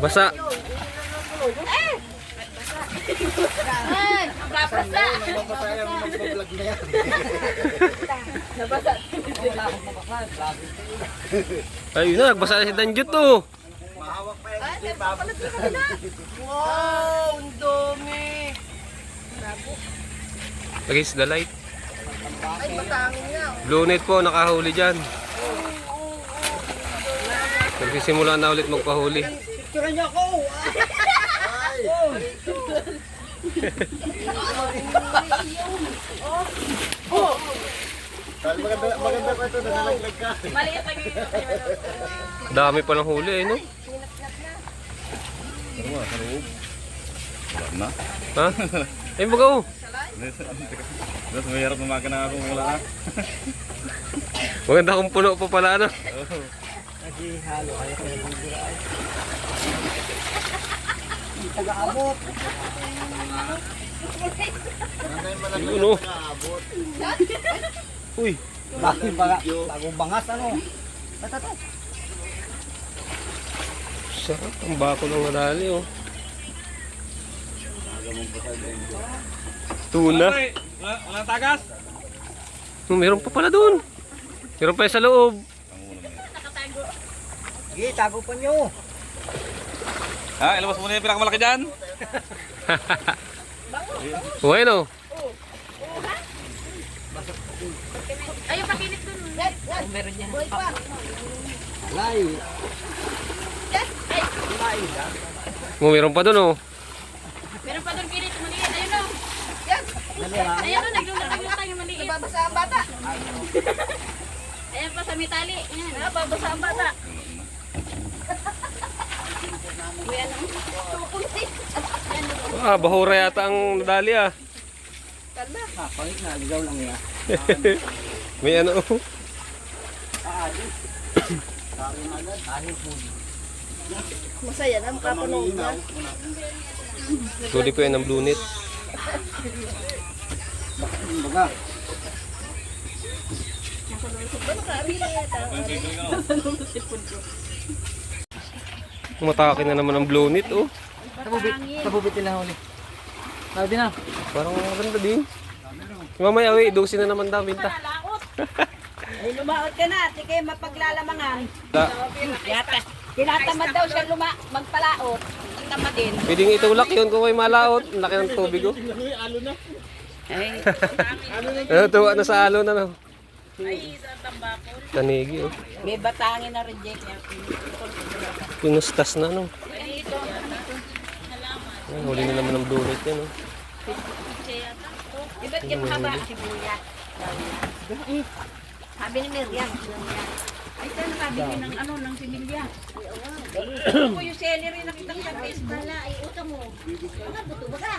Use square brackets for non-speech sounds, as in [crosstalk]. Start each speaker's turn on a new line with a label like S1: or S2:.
S1: Basa.
S2: Ay, babasa.
S1: Ayun na, nagbasa na si Danjut to.
S3: Wow, ang dami.
S1: Lagay the light.
S3: Ay, matangin nga.
S1: Blue net po, nakahuli dyan. Nagsisimula na ulit magpahuli.
S3: Picture niyo ako.
S2: Maliit lang yung
S1: Dami palang huli eh, no?
S4: Wala na.
S1: Ha? Ay, baga oh.
S4: Tapos mahirap umaga na ako wala na.
S1: Maganda kung puno pa pala, ano?
S3: Taga-abot.
S1: Yun oh. Uy,
S3: Bagong baga, bagong bangas ano. Tatato.
S1: sarap. Ang bako ng nadali oh. Tuna.
S4: Wala, tagas.
S1: Oh, meron pa pala doon. Meron pa sa loob.
S3: Sige, tago pa niyo.
S4: Ha, ilabas mo na yung pinakamalaki dyan. [laughs]
S1: Oh, ayun oh.
S2: Ayun, pakinit dun. Oh, meron yan.
S3: Lay.
S1: Oh, meron pa doon oh.
S2: Meron pa dun kinit, maliit. Ayun o.
S3: Dali ha.
S2: Ayun o, naglulutang yung maliit.
S3: Nababasa ang bata.
S2: Ayan pa sa mitali. Yan. Nababasa ang bata. Kuya ano?
S1: Ah, bahura yata ang nadali ah.
S3: Ah, pangit na, ligaw lang yan. [laughs]
S1: May ano.
S3: Paadi. Sabi na agad. Ahit mo.
S2: Masaya na, makapanood na.
S1: Huli ko yan ng blue net.
S3: Baga.
S1: Umatake na naman ang blue net oh.
S3: Nabubit. Nabubitin na huli. Sabi na.
S1: Parang maganda din. Mamaya uwi, dosi na naman daw binta. [laughs]
S5: Ay, lumaot ka na, ati kayo mapaglalamangan. Yata. Tinatamad daw siya luma, magpalaot. Ang tamad din.
S1: pwedeng itulak yun kung may malaot. Laki ng tubig oh.
S5: Ay, [laughs]
S1: Ano, tuwa na sa alon ano. Tanigi oh.
S5: may batangin na reject niya.
S1: Pinustas na no. Ay, huli na naman ng net yan oh.
S5: Di ba't yung haba? Sibuyas. Sabi ni Miriam. Ay, saan sabi niya ng ano, ng similya? Ako yung celery nakita ko sa Facebook.
S2: Ay utang mo. Mga buto ba ka?